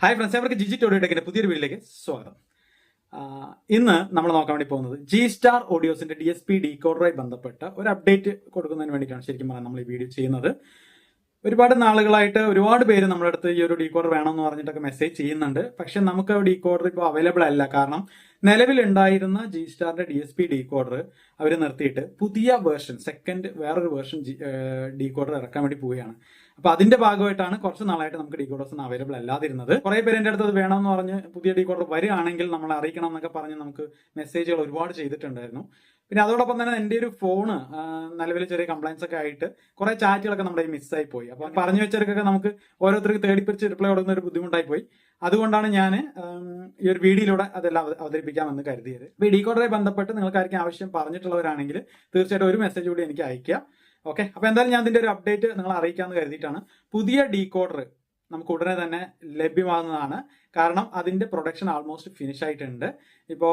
Hi friends അവർക്ക് ജിജി ടോഡിയോടെക്കിന്റെ പുതിയൊരു വീഡിയോയിലേക്ക് സ്വാഗതം. ഇന്ന് നമ്മൾ നോക്കാൻ വേണ്ടി പോകുന്നത് ജി സ്റ്റാർ ഓഡിയോസിന്റെ ഡി എസ് പി ഡി കോഡറുമായി ബന്ധപ്പെട്ട ഒരു അപ്ഡേറ്റ് കൊടുക്കുന്നതിന് വേണ്ടിയിട്ടാണ് ശരിക്കും പറഞ്ഞാൽ നമ്മൾ ഈ വീഡിയോ ചെയ്യുന്നത്. ഒരുപാട് നാളുകളായിട്ട് ഒരുപാട് പേര് നമ്മുടെ അടുത്ത് ഈ ഒരു ഡീകോഡർ വേണമെന്ന് പറഞ്ഞിട്ടൊക്കെ മെസ്സേജ് ചെയ്യുന്നുണ്ട്. പക്ഷെ നമുക്ക് ഡീകോഡർ ഇപ്പോൾ അവൈലബിൾ അല്ല. കാരണം നിലവിലുണ്ടായിരുന്ന ജി സ്റ്റാറിന്റെ ഡി എസ് പി ഡീകോഡർ അവർ നിർത്തിയിട്ട് പുതിയ വേർഷൻ സെക്കൻഡ് വേറൊരു വേർഷൻ ഡീകോഡർ ഇറക്കാൻ വേണ്ടി പോവുകയാണ്. അപ്പൊ അതിന്റെ ഭാഗമായിട്ടാണ് കുറച്ച് നാളായിട്ട് നമുക്ക് ഡീകോഡേഴ്സ് ഒന്നും അവൈലബിൾ അല്ലാതിരുന്നത്. കുറെ പേര് എന്റെ അടുത്ത് വേണം വേണമെന്ന് പറഞ്ഞ് പുതിയ ഡീകോഡർ വരികയാണെങ്കിൽ നമ്മൾ അറിയിക്കണം എന്നൊക്കെ പറഞ്ഞ് നമുക്ക് മെസ്സേജുകൾ ഒരുപാട് ചെയ്തിട്ടുണ്ടായിരുന്നു. പിന്നെ അതോടൊപ്പം തന്നെ എന്റെ ഒരു ഫോണ് നിലവിൽ ചെറിയ കംപ്ലൈൻസ് ഒക്കെ ആയിട്ട് കുറെ ചാറ്റുകളൊക്കെ നമ്മുടെ മിസ്സായി പോയി. അപ്പൊ പറഞ്ഞു വെച്ചവർക്കൊക്കെ നമുക്ക് ഓരോരുത്തർക്ക് തേടിപ്പിടിച്ച് റിപ്ലൈ കൊടുക്കുന്ന ഒരു ബുദ്ധിമുട്ടായി പോയി. അതുകൊണ്ടാണ് ഞാൻ ഈ ഒരു വീഡിയോയിലൂടെ അതെല്ലാം അവതരിപ്പിക്കാമെന്ന് കരുതിയത്. ഇപ്പൊ ഈ ഡീകോഡറെ ബന്ധപ്പെട്ട് നിങ്ങൾക്ക് ആർക്കും ആവശ്യം പറഞ്ഞിട്ടുള്ളവരാണെങ്കിൽ തീർച്ചയായിട്ടും ഒരു മെസ്സേജ് കൂടി എനിക്ക് അയക്കുക ഓക്കെ അപ്പൊ എന്തായാലും ഞാൻ ഇതിന്റെ ഒരു അപ്ഡേറ്റ് നിങ്ങൾ അറിയിക്കാമെന്ന് കരുതിയിട്ടാണ്. പുതിയ ഡീകോഡർ നമുക്ക് ഉടനെ തന്നെ ലഭ്യമാകുന്നതാണ്. കാരണം അതിന്റെ പ്രൊഡക്ഷൻ ആൾമോസ്റ്റ് ഫിനിഷ് ആയിട്ടുണ്ട്. ഇപ്പോ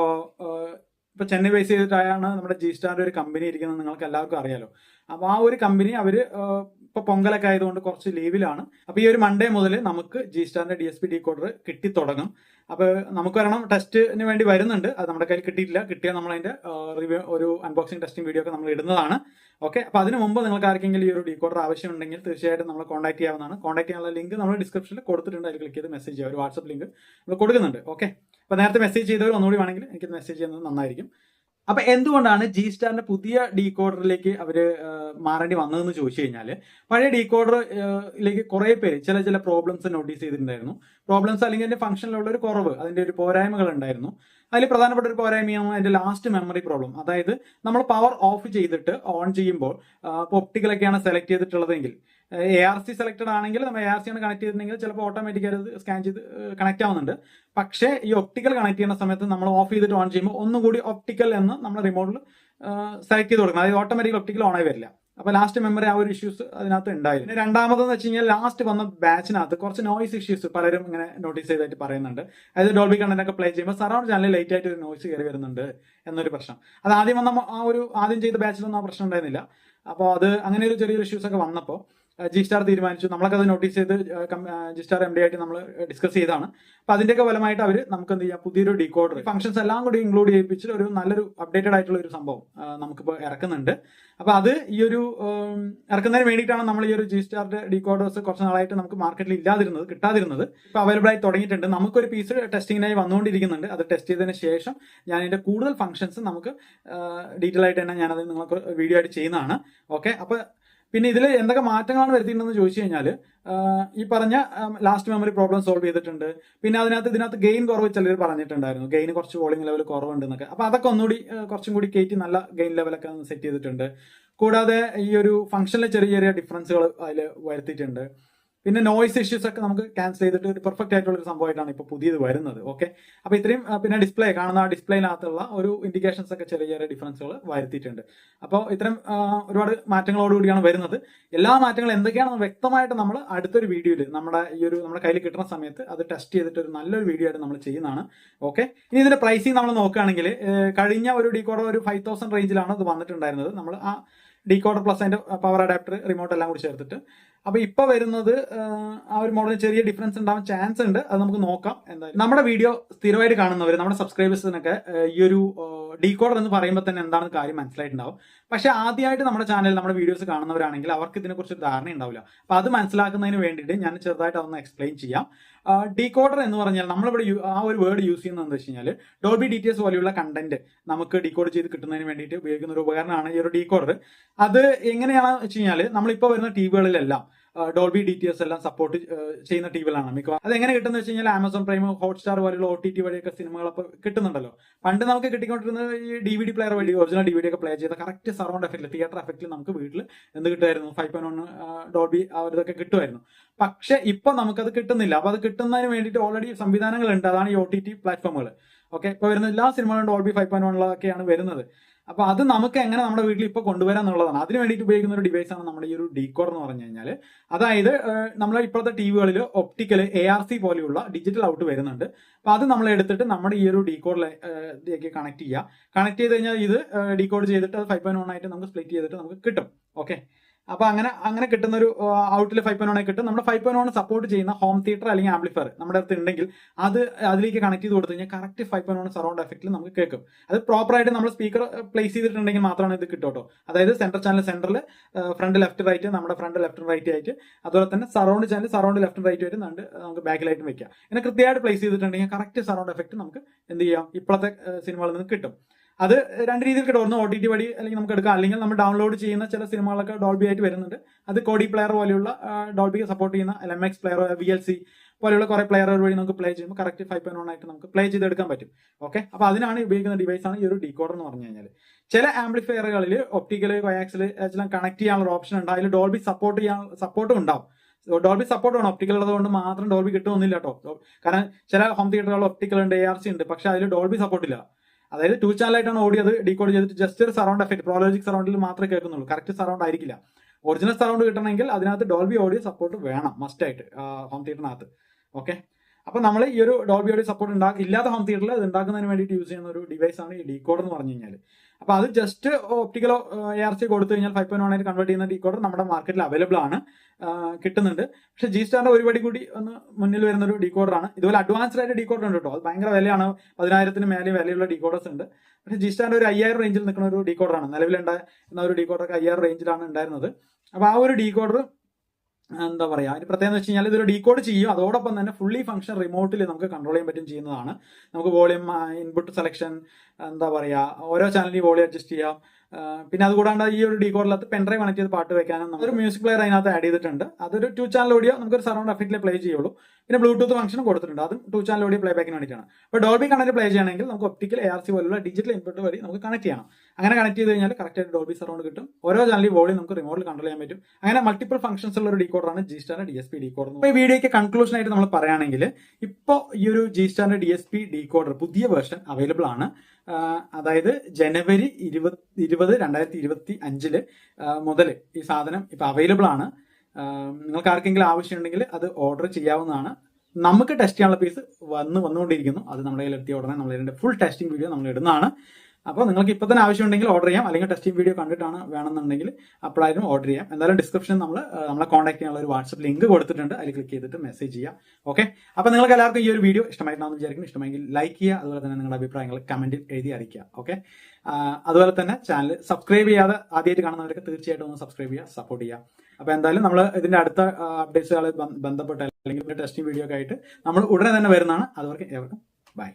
ഇപ്പൊ ചെന്നൈ ബേസ് ചെയ്തിട്ടാണ് നമ്മുടെ ജി സ്റ്റാറിന്റെ ഒരു കമ്പനി ഇരിക്കുന്നത് നിങ്ങൾക്ക് എല്ലാവർക്കും അറിയാലോ. അപ്പൊ ആ ഒരു കമ്പനി ഏഹ്, ഇപ്പൊ പൊങ്കലൊക്കെ ആയതുകൊണ്ട് കുറച്ച് ലീവിലാണ് അപ്പൊ ഈ ഒരു മൺഡേ മുതൽ നമുക്ക് ജി സ്റ്റാറിന്റെ D S P decoder കിട്ടി തുടങ്ങും. അപ്പൊ നമുക്ക് വരണം ടെസ്റ്റിന് വേണ്ടി വരുന്നുണ്ട്. അത് നമ്മുടെ കയ്യിൽ കിട്ടിയിട്ടില്ല. കിട്ടിയാൽ നമ്മൾ അതിന്റെ റിവ്യൂ ഒരു അൺബോക്സിംഗ് ടെസ്റ്റിംഗ് വീഡിയോ ഒക്കെ നമ്മൾ ഇടുന്നതാണ്. ഓക്കെ? അപ്പൊ അതിന് മുമ്പ് നിങ്ങൾക്ക് ആർക്കെങ്കിലും ഈ ഒരു ഡി കോഡർ ആവശ്യമുണ്ടെങ്കിൽ തീർച്ചയായിട്ടും നമ്മൾ കോൺടാക്ട് ചെയ്യാവുന്നതാണ്. കോൺടാക്ട് ചെയ്യാനുള്ള ലിങ്ക് നമ്മൾ ഡിസ്ക്രിപ്ഷനിൽ കൊടുത്തിട്ടുണ്ട്. അതിൽ ക്ലിക്ക് ചെയ്ത് മെസ്സേജ് ചെയ്യുക ഒരു വാട്സ്ആപ്പ് ലിങ്ക് നമ്മൾ കൊടുക്കുന്നുണ്ട്. ഓക്കെ? അപ്പൊ നേരത്തെ മെസ്സേജ് ചെയ്തവർ ഒന്നുകൂടി വേണമെങ്കിൽ എനിക്ക് മെസ്സേജ് ചെയ്യുന്നത് നന്നായിരിക്കും. അപ്പൊ എന്തുകൊണ്ടാണ് ജി സ്റ്റാറിന്റെ പുതിയ ഡീകോഡറിലേക്ക് അവർ മാറേണ്ടി വന്നതെന്ന് ചോദിച്ചു കഴിഞ്ഞാൽ പഴയ ഡീകോഡറിലേക്ക് കുറെ പേര് ചില ചില പ്രോബ്ലംസ് നോട്ടീസ് ചെയ്തിട്ടുണ്ടായിരുന്നു. പ്രോബ്ലംസ് അല്ലെങ്കിൽ അതിന്റെ ഫംഗ്ഷനിലുള്ള ഒരു കുറവ് അതിന്റെ ഒരു പോരായ്മകൾ ഉണ്ടായിരുന്നു. അതിൽ പ്രധാനപ്പെട്ട ഒരു പോരായ്മയാണ് അതിന്റെ ലാസ്റ്റ് മെമ്മറി പ്രോബ്ലം അതായത് നമ്മൾ പവർ ഓഫ് ചെയ്തിട്ട് ഓൺ ചെയ്യുമ്പോൾ ഇപ്പോൾ ഒപ്റ്റിക്കലൊക്കെയാണ് സെലക്ട് ചെയ്തിട്ടുള്ളതെങ്കിൽ എ ആർ സി സെലക്ടഡ് ആണെങ്കിൽ നമ്മൾ എ ആർ സി ആണ് കണക്ട് ചെയ്തിട്ടുണ്ടെങ്കിൽ ചിലപ്പോൾ ഓട്ടോമാറ്റിക്കായി അത് സ്കാൻ ചെയ്ത് കണക്ട് ആവുന്നുണ്ട്. പക്ഷേ ഈ ഒപ്റ്റിക്കൽ കണക്ട് ചെയ്യുന്ന സമയത്ത് നമ്മൾ ഓഫ് ചെയ്തിട്ട് ഓൺ ചെയ്യുമ്പോൾ ഒന്നുകൂടി ഒപ്റ്റിക്കൽ എന്ന് നമ്മൾ റിമോട്ടിൽ സെലക്ട് ചെയ്ത് കൊടുക്കണം. അതായത് ഓട്ടോമാറ്റിക് ഒപ്റ്റിക്കൽ ഓൺ ആയി വരില്ല. അപ്പൊ ലാസ്റ്റ് മെമ്മറി ആ ഒരു ഇഷ്യൂസ് അതിനകത്ത് ഉണ്ടായിരുന്നു. പിന്നെ രണ്ടാമതെന്ന് വെച്ച് കഴിഞ്ഞാൽ ലാസ്റ്റ് വന്ന ബാച്ചിനകത്ത് കുറച്ച് നോയ്സ് ഇഷ്യൂസ് പലരും ഇങ്ങനെ നോട്ടീസ് ചെയ്തായിട്ട് പറയുന്നുണ്ട്. അതായത് ഡോൾബി കണ്ടന്റ് ഒക്കെ പ്ലേ ചെയ്യുമ്പോൾ സറൗണ്ട് ചാനലിൽ ലേറ്റ് ആയിട്ട് ഒരു നോയ്സ് കയറി വരുന്നുണ്ട് എന്നൊരു പ്രശ്നം. അത് ആദ്യം വന്ന ആ ഒരു ആദ്യം ചെയ്ത ബാച്ചിലൊന്നും ആ പ്രശ്നം ഉണ്ടായിരുന്നില്ല. അപ്പോൾ അത് അങ്ങനെ ഒരു ചെറിയൊരു ഇഷ്യൂസ് ഒക്കെ വന്നപ്പോൾ ജി സ്റ്റാർ തീരുമാനിച്ചു. നമ്മളൊക്കെ അത് നോട്ടീസ് ചെയ്ത് ജി സ്റ്റാർ എം ഡി ആയിട്ട് നമ്മൾ ഡിസ്കസ് ചെയ്താണ് അപ്പൊ അതിന്റെയൊക്കെ ഫലമായിട്ട് അവർ നമുക്ക് എന്ത് ചെയ്യാം? പുതിയൊരു ഡീകോഡർ ഫംഗ്ഷൻസ് എല്ലാം കൂടി ഇൻക്ലൂഡ് ചെയ്യിപ്പിച്ച് ഒരു നല്ലൊരു അപ്ഡേറ്റഡ് ആയിട്ടുള്ള ഒരു സംഭവം നമുക്കിപ്പോൾ ഇറക്കുന്നുണ്ട്. അപ്പൊ അത് ഈ ഒരു ഇറക്കുന്നതിന് വേണ്ടിയിട്ടാണ് നമ്മൾ ഈ ഒരു ജി സ്റ്റാറിന്റെ ഡീകോഡേഴ്സ് കുറച്ച് നാളായിട്ട് നമുക്ക് മാർക്കറ്റിൽ ഇല്ലാതിരുന്നത് കിട്ടാതിരുന്നത്. ഇപ്പൊ അവൈലബിൾ ആയി തുടങ്ങിയിട്ടുണ്ട്. നമുക്കൊരു പീസ് ടെസ്റ്റിങ്ങിനായി വന്നുകൊണ്ടിരിക്കുന്നുണ്ട്. അത് ടെസ്റ്റ് ചെയ്തതിന് ശേഷം ഞാൻ ഇതിന്റെ കൂടുതൽ ഫംഗ്ഷൻസ് നമുക്ക് ഡീറ്റെയിൽ ആയിട്ട് തന്നെ ഞാനത് നിങ്ങൾക്ക് വീഡിയോ ആയിട്ട് ചെയ്യുന്നതാണ്. ഓക്കെ അപ്പൊ പിന്നെ ഇതിൽ എന്തൊക്കെ മാറ്റങ്ങളാണ് വരുത്തിയിട്ടുണ്ടെന്ന് ചോദിച്ചു കഴിഞ്ഞാൽ ഈ പറഞ്ഞ ലാസ്റ്റ് മെമ്മറി പ്രോബ്ലം സോൾവ് ചെയ്തിട്ടുണ്ട്. പിന്നെ അതിനകത്ത് ഇതിനകത്ത് ഗെയിൻ കുറവ് ചിലർ പറഞ്ഞിട്ടുണ്ടായിരുന്നു. ഗെയിൻ കുറച്ച് വോളിംഗ് ലെവൽ കുറവുണ്ട് എന്നൊക്കെ അപ്പോൾ അതൊക്കെ ഒന്നുകൂടി കുറച്ചും കൂടി കയറ്റി നല്ല ഗെയിൻ ലെവലൊക്കെ സെറ്റ് ചെയ്തിട്ടുണ്ട്. കൂടാതെ ഈ ഒരു ഫംഗ്ഷനിലെ ചെറിയ ചെറിയ ഡിഫറൻസുകൾ അതിൽ വരുത്തിയിട്ടുണ്ട്. പിന്നെ നോയ്സ് ഇഷ്യൂസ് ഒക്കെ നമുക്ക് ക്യാൻസൽ ചെയ്തിട്ട് ഒരു പെർഫെക്റ്റ് ആയിട്ടുള്ള ഒരു സംഭവമായിട്ടാണ് ഇപ്പോൾ പുതിയത് വരുന്നത് ഓക്കെ അപ്പോൾ ഇത്രയും പിന്നെ ഡിസ്പ്ലേ കാണുന്ന ആ ഡിസ്പ്ലേനകത്തുള്ള ഒരു ഇൻഡിക്കേഷൻസ് ഒക്കെ ചെറിയ ചെറിയ ഡിഫറൻസുകൾ വരുത്തിയിട്ടുണ്ട്. അപ്പോൾ ഇത്രയും ഒരുപാട് മാറ്റങ്ങളോടുകൂടിയാണ് വരുന്നത്. എല്ലാ മാറ്റങ്ങളും എന്തൊക്കെയാണെന്ന് വ്യക്തമായിട്ട് നമ്മൾ അടുത്തൊരു വീഡിയോയിൽ നമ്മുടെ ഈ ഒരു നമ്മുടെ കയ്യിൽ കിട്ടുന്ന സമയത്ത് അത് ടെസ്റ്റ് ചെയ്തിട്ട് ഒരു നല്ലൊരു വീഡിയോ ആയിട്ട് നമ്മൾ ചെയ്യുന്നതാണ് ഓക്കെ ഇനി ഇതിന്റെ പ്രൈസിങ് നമ്മൾ നോക്കുകയാണെങ്കിൽ കഴിഞ്ഞ ഒരു ഡീകോഡർ ഒരു ഫൈവ് തൗസൻഡ് റേഞ്ചിലാണ് അത് വന്നിട്ടുണ്ടായിരുന്നത്. നമ്മൾ ആ ഡീകോഡർ പ്ലസ് അതിന്റെ പവർ അഡാപ്റ്റർ റിമോട്ട് എല്ലാം കൂടി ചേർത്തിട്ട് അപ്പൊ ഇപ്പൊ വരുന്നത് ആ ഒരു മോഡലിന് ചെറിയ ഡിഫറൻസ് ഉണ്ടാവാൻ ചാൻസ് ഉണ്ട്. അത് നമുക്ക് നോക്കാം എന്തായാലും. നമ്മുടെ വീഡിയോ സ്ഥിരമായിട്ട് കാണുന്നവർ നമ്മുടെ സബ്സ്ക്രൈബേഴ്സിനൊക്കെ ഈ ഒരു ഡീകോഡർ എന്ന് പറയുമ്പോൾ തന്നെ എന്താണെന്ന് കാര്യം മനസ്സിലായിട്ടുണ്ടാവും. പക്ഷെ ആദ്യമായിട്ട് നമ്മുടെ ചാനൽ നമ്മുടെ വീഡിയോസ് കാണുന്നവരാണെങ്കിൽ അവർക്ക് ഇതിനെക്കുറിച്ച് ധാരണ ഉണ്ടാവില്ല. അപ്പൊ അത് മനസ്സിലാക്കുന്നതിന് വേണ്ടിയിട്ട് ഞാൻ ചെറുതായിട്ട് അതൊന്ന് എക്സ്പ്ലെയിൻ ചെയ്യാം. ഡീകോഡർ എന്ന് പറഞ്ഞാൽ നമ്മളിവിടെ ആ ഒരു വേർഡ് യൂസ് ചെയ്യുന്നത് എന്താ വെച്ച് കഴിഞ്ഞാൽ ഡോൾബി ഡി ടി പോലെയുള്ള കണ്ടന്റ് നമുക്ക് ഡീകോഡ് ചെയ്ത് കിട്ടുന്നതിന് വേണ്ടിയിട്ട് ഉപയോഗിക്കുന്ന ഒരു ഉപകരണമാണ് ഈ ഒരു ഡീകോഡർ അത് എങ്ങനെയാണെന്ന് വെച്ച് കഴിഞ്ഞാൽ നമ്മളിപ്പോൾ വരുന്ന ടി വികളിലെല്ലാം ഡോൾബി ഡി ടി എസ് എല്ലാം സപ്പോർട്ട് ചെയ്യുന്ന ടി വികളാണ് മിക്കവാറും എങ്ങനെ കിട്ടുന്നത് വെച്ച് കഴിഞ്ഞാൽ ആമസോൺ പ്രൈം ഹോട്ട്സ്റ്റാർ പോലെയുള്ള ഒ ടി ടി വഴിയൊക്കെ സിനിമകളൊക്കെ കിട്ടുന്നുണ്ടല്ലോ. പണ്ട് നമുക്ക് കിട്ടിക്കൊണ്ടിരുന്നത് ഈ ഡി വി ഡി പ്ലെയർ വഴി ഒറിജിനൽ ഡി വി ഡി ഒക്കെ പ്ലേ ചെയ്ത കറക്റ്റ് സറൗണ്ട് എഫക്റ്റിൽ തിയേറ്റർ എഫക്റ്റിൽ നമുക്ക് വീട്ടിൽ എന്ത് കിട്ടുമായിരുന്നു? ഫൈവ് പോയിന്റ് വൺ ഡോൾബി ഇതൊക്കെ കിട്ടുമായിരുന്നു. പക്ഷെ ഇപ്പൊ നമുക്കത് കിട്ടുന്നില്ല. അപ്പൊ അത് കിട്ടുന്നതിന് വേണ്ടിയിട്ട് ഓൾറെഡി സംവിധാനങ്ങളുണ്ട്. അതാണ് ഈ ഒ ടി ടി പ്ലാറ്റ്ഫോമുകൾ ഓക്കെ ഇപ്പൊ വരുന്ന എല്ലാ സിനിമകളും ഡോൾബി ഫൈവ് പോയിന്റ് വണ്ണിലൊക്കെയാണ് വരുന്നത്. അപ്പൊ അത് നമുക്ക് എങ്ങനെ നമ്മുടെ വീട്ടിൽ ഇപ്പൊ കൊണ്ടുവരാൻ എന്നുള്ളതാണ്. അതിന് വേണ്ടിയിട്ട് ഉപയോഗിക്കുന്ന ഒരു ഡിവൈസ് ആണ് നമ്മുടെ ഈ ഒരു ഡീകോർ എന്ന് പറഞ്ഞു കഴിഞ്ഞാൽ അതായത് നമ്മൾ ഇപ്പോഴത്തെ ടി വികളിൽ ഒപ്റ്റിക്കൽ എ ആർ സി പോലെയുള്ള ഡിജിറ്റൽ ഔട്ട് വരുന്നുണ്ട്. അപ്പൊ അത് നമ്മൾ എടുത്തിട്ട് നമ്മുടെ ഈ ഒരു ഡീകോറിലേക്ക് കണക്ട് ചെയ്യുക കണക്ട് ചെയ്ത് കഴിഞ്ഞാൽ ഇത് ഡീകോഡ് ചെയ്തിട്ട് അത് ഫൈവ് പോയിന്റ് വൺ ആയിട്ട് നമുക്ക് സ്പ്ലിറ്റ് ചെയ്തിട്ട് നമുക്ക് കിട്ടും. ഓക്കെ അപ്പൊ അങ്ങനെ അങ്ങനെ കിട്ടുന്ന ഒരു ഔട്ടിൽ ഫൈവ് പോയിന്റ് വൺ കിട്ടും. നമ്മുടെ ഫൈവ് പോയിന്റ് വൺ സപ്പോർട്ട് ചെയ്യുന്ന ഹോം തിയേറ്റർ അല്ലെങ്കിൽ ആംപ്ലിഫയർ നമ്മുടെ അടുത്ത് ഉണ്ടെങ്കിൽ അത് അതിലേക്ക് കണക്ട് ചെയ്ത് കൊടുത്തു കഴിഞ്ഞാൽ correct five point one surround എഫക്റ്റിൽ നമുക്ക് കേൾക്കും. അത് പ്രോപ്പർ ആയിട്ട് നമ്മൾ സ്പീക്കർ പ്ലേസ് ചെയ്തിട്ടുണ്ടെങ്കിൽ മാത്രമാണ് ഇത് കിട്ടും അതായത് സെന്റർ ചാനൽ സെന്ററിൽ ഫ്രണ്ട് ലെഫ്റ്റ് റൈറ്റ് നമ്മുടെ ഫ്രണ്ട് ലെഫ്റ്റ് റൈറ്റ് ആയിട്ട് അതുപോലെ തന്നെ surround channel surround left right ആയിട്ട് നമുക്ക് ബാക്കിലായിട്ട് വെക്കാം. ഇങ്ങനെ കൃത്യമായിട്ട് പ്ലേസ് ചെയ്തിട്ടുണ്ടെങ്കിൽ കറക്റ്റ് സറൗണ്ട് എഫക്റ്റ് നമുക്ക് എന്ത് ചെയ്യാം? ഇപ്പോഴത്തെ സിനിമകളിൽ നിന്ന് കിട്ടും. അത് രണ്ട് രീതിയിൽ കിട്ടും ഒന്ന് ഒ ടി ടി വഴി അല്ലെങ്കിൽ നമുക്ക് എടുക്കാം. അല്ലെങ്കിൽ നമ്മൾ ഡൗൺലോഡ് ചെയ്യുന്ന ചില സിനിമകളൊക്കെ ഡോൾബി ആയിട്ട് വരുന്നുണ്ട്. അത് കോഡി പ്ലെയർ പോലെയുള്ള ഡോൾബിക്ക് സപ്പോർട്ട് ചെയ്യുന്ന L M X player V L C പോലെയുള്ള കുറെ പ്ലെയറുകൾ വഴി നമുക്ക് പ്ലേ ചെയ്യുമ്പോൾ കറക്റ്റ് ഫൈവ് പോയിന്റ് വൺ ആയിട്ട് നമുക്ക് പ്ലേ ചെയ്തെടുക്കാൻ പറ്റും. ഓക്കെ അപ്പോൾ അതിനാണ് ഉപയോഗിക്കുന്ന ഡിവൈസ് ആണ് ഈ ഒരു ഡീകോഡർ എന്ന് പറഞ്ഞു കഴിഞ്ഞാൽ ചില ആംപ്ലിഫയറുകളിൽ ഒപ്റ്റിക്കൽ കൊയാക്സിൽ എല്ലാം കണക്ട് ചെയ്യാനുള്ള ഓപ്ഷൻ ഉണ്ട്. അതിൽ ഡോൾബി സപ്പോർട്ട് ചെയ്യാൻ സപ്പോർട്ടും ഉണ്ടാവും. ഡോൾബി സപ്പോർട്ട് വേണം ഒപ്റ്റിക്കൽ ഉള്ളതുകൊണ്ട് മാത്രം ഡോൾബി കിട്ടുമെന്നില്ല കേട്ടോ. കാരണം ചില ഹോം തിയേറ്ററുകൾ ഒപ്റ്റിക്കൽ ഉണ്ട് എ ആർ സി ഉണ്ട്. പക്ഷെ അതിൽ ഡോൾബി സപ്പോർട്ട് ഇല്ല. അതായത് ടു ചാനലായിട്ടാണ് ഓടി അത് ഡീകോഡ് ചെയ്തിട്ട് ജസ്റ്റ് ഒരു സറൗണ്ട് എഫക്ട് പ്രോളജിക് സറൗണ്ടിൽ മാത്രമേ കേൾക്കുന്നുള്ളൂ. കറക്റ്റ് സറൗണ്ട് ആയിരിക്കില്ല. ഒറിജിനൽ സറൗണ്ട് കിട്ടണമെങ്കിൽ അതിനകത്ത് ഡോൾബി ഓഡിയോ സപ്പോർട്ട് വേണം മസ്റ്റ് ആയിട്ട് ഹോം തിയേറ്ററിനകത്ത് ഓക്കെ അപ്പൊ നമ്മൾ ഈ ഒരു ഡോൾബി ഓഡിയോ സപ്പോർട്ട് ഉണ്ടാ ഇല്ലാത്ത ഹോം തിയേറ്ററിൽ അത് ഉണ്ടാക്കുന്നതിന് വേണ്ടിയിട്ട് യൂസ് ചെയ്യുന്ന ഒരു ഡിവൈസ് ആണ് ഈ ഡീകോഡർ എന്ന് പറഞ്ഞു കഴിഞ്ഞാൽ അപ്പൊ അത് ജസ്റ്റ് ഒപ്റ്റിക്കലോ എ ആർ സി കൊടുത്തു കഴിഞ്ഞാൽ ഫൈവ് പോയിന്റ് ആയിട്ട് കൺവേർട്ട് ചെയ്യുന്ന ഡീകോഡർ നമ്മുടെ മാർക്കറ്റിൽ അവൈലബിൾ ആണ്. കിട്ടുന്നുണ്ട്. പക്ഷേ ജി സ്റ്റാറിന്റെ ഒരുപടി കൂടി ഒന്ന് മുന്നിൽ വരുന്ന ഒരു ഡീകോഡർ ആണ്. ഇതുപോലെ അഡ്വാൻസ്ഡ് ആയിട്ട് ഡീകോഡർ ഉണ്ട് കേട്ടോ. അത് ഭയങ്കര വിലയാണ്. പതിനായിരത്തിന് മേലെ വിലയുള്ള ഡീകോഡേഴ്സ് ഉണ്ട്. പക്ഷേ ജി സ്റ്റാറിന്റെ ഒരു അയ്യായിരം റേഞ്ചിൽ നിൽക്കുന്ന ഒരു ഡീകോഡർ ആണ്. നിലവിലുണ്ടായിരുന്ന ഒരു ഡീകോഡർ ഒക്കെ അയ്യായിരം റേഞ്ചിലാണ് ഉണ്ടായിരുന്നത്. അപ്പൊ ആ ഒരു ഡീകോഡർ എന്താ പറയുക അതിന് പ്രത്യേകത എന്ന് വെച്ച് കഴിഞ്ഞാൽ ഇതൊരു ഡീകോഡ് ചെയ്യും അതോടൊപ്പം തന്നെ ഫുള്ളി ഫംഗ്ഷൻ റിമോട്ടിൽ നമുക്ക് കൺട്രോൾ ചെയ്യാൻ പറ്റും ചെയ്യുന്നതാണ്. നമുക്ക് വോളിയം ഇൻപുട്ട് സെലക്ഷൻ എന്താ പറയുക ഓരോ ചാനലിൽ വോളിയം അഡ്ജസ്റ്റ് ചെയ്യാം. പിന്നെ അതുകൂടാണ്ട് ഈ ഒരു ഡീകോഡിനകത്ത് പെൻഡ്രൈവ് കണക്ട് ചെയ്ത് പാട്ട് വെക്കാനും നമുക്കൊരു മ്യൂസിക് പ്ലെയർ അതിനകത്ത് ആഡ് ചെയ്തിട്ടുണ്ട്. അതൊരു ടു ചാനൽ ഓഡിയോ നമുക്കൊരു സറൗണ്ട് എഫക്റ്റിൽ പ്ലേ ചെയ്യുള്ളൂ. പിന്നെ ബ്ലൂടൂത്ത് ഫംഗ്ഷനും കൊടുത്തിട്ടുണ്ട്. അതും ടു ചാനൽ ഓഡിയോ പ്ലേ ബാക്കിന് വേണ്ടിയിട്ടാണ്. അപ്പോൾ ഡോൾബി കണക്ട് പ്ലേ ചെയ്യണമെങ്കിൽ നമുക്ക് ഒപ്റ്റിക്കൽ എ ആർ സി പോലുള്ള ഡിജിറ്റൽ ഇൻപുട്ട് വഴി നമുക്ക് കണക്ട് ചെയ്യണം. അങ്ങനെ കണക്ട് ചെയ്ത് കഴിഞ്ഞാൽ കറക്റ്റായിട്ട് ഡോൾബി സറൗണ്ട് കിട്ടും. ഓരോ ചാനലിൽ വോളി നമുക്ക് റിമോട്ടിൽ കൺട്രോൾ ചെയ്യാൻ പറ്റും. അങ്ങനെ മൾട്ടിപ്പിൾ ഫംഗ്ഷൻസ് ഉള്ള ഒരു ഡീകോഡറാണ് ജി സ്റ്റാറിന്റെ ഡി എസ് പി ഡീകോഡർ ഇപ്പോൾ ഈ വീഡിയോയ്ക്ക് കൺക്ലൂഷൻ ആയിട്ട് നമ്മൾ പറയുകയാണെങ്കിൽ ഇപ്പോൾ ഈ ഒരു ജി സ്റ്റാറിന്റെ ഡി എസ് പി ഡീകോഡർ പുതിയ വേർഷൻ അവൈലബിൾ ആണ്. അതായത് ജനുവരി ഇരുപത് ഇരുപത് രണ്ടായിരത്തി ഇരുപത്തി അഞ്ചിൽ മുതൽ ഈ സാധനം ഇപ്പൊ അവൈലബിൾ ആണ്. നിങ്ങൾക്ക് ആർക്കെങ്കിലും ആവശ്യമുണ്ടെങ്കിൽ അത് ഓർഡർ ചെയ്യാവുന്നതാണ്. നമുക്ക് ടെസ്റ്റ് ചെയ്യാനുള്ള പീസ് വന്ന് വന്നുകൊണ്ടിരിക്കുന്നു. അത് നമ്മുടെ കയ്യിൽ എത്തിയ ഉടനെ നമ്മൾ ഫുൾ ടെസ്റ്റിംഗ് വീഡിയോ നമ്മൾ ഇടുന്നതാണ്. അപ്പോൾ നിങ്ങൾക്ക് ഇപ്പോൾ തന്നെ ആവശ്യമുണ്ടെങ്കിൽ ഓർഡർ ചെയ്യാം. അല്ലെങ്കിൽ ടെസ്റ്റിംഗ് വീഡിയോ കണ്ടിട്ടാണ് വേണമെന്നുണ്ടെങ്കിൽ അപ്പോഴായിരുന്നു ഓർഡർ ചെയ്യാം. എന്തായാലും ഡിസ്ക്രിപ്ഷൻ നമ്മൾ നമ്മളെ കോൺടാക്ട് ചെയ്യാനുള്ള ഒരു വാട്സപ്പ് ലിങ്ക് കൊടുത്തിട്ടുണ്ട്. അതിൽ ക്ലിക്ക് ചെയ്തിട്ട് മെസ്സേജ് ചെയ്യാം. ഓക്കെ അപ്പോൾ നിങ്ങൾക്ക് എല്ലാവർക്കും ഈ ഒരു വീഡിയോ ഇഷ്ടമായിട്ടാണെന്ന് വിചാരിക്കുന്നു. ഇഷ്ടമെങ്കിൽ ലൈക്ക് ചെയ്യുക. അതുപോലെ തന്നെ നിങ്ങളുടെ അഭിപ്രായങ്ങൾ കമന്റിൽ എഴുതി അറിയിക്കുക. ഓക്കെ അതുപോലെ തന്നെ ചാനൽ സബ്സ്ക്രൈബ് ചെയ്യാതെ ആദ്യമായിട്ട് കാണുന്നവരൊക്കെ തീർച്ചയായിട്ടും ഒന്ന് സബ്സ്ക്രൈബ് ചെയ്യുക സപ്പോർട്ട് ചെയ്യുക. അപ്പോൾ എന്തായാലും നമ്മൾ ഇതിന്റെ അടുത്ത അപ്ഡേറ്റ്സുകൾ ബന്ധപ്പെട്ട അല്ലെങ്കിൽ ടെസ്റ്റിംഗ് വീഡിയോ ഒക്കെ ആയിട്ട് നമ്മൾ ഉടനെ തന്നെ വരുന്നതാണ്. അതുവരെ ഏവർക്കും ബൈ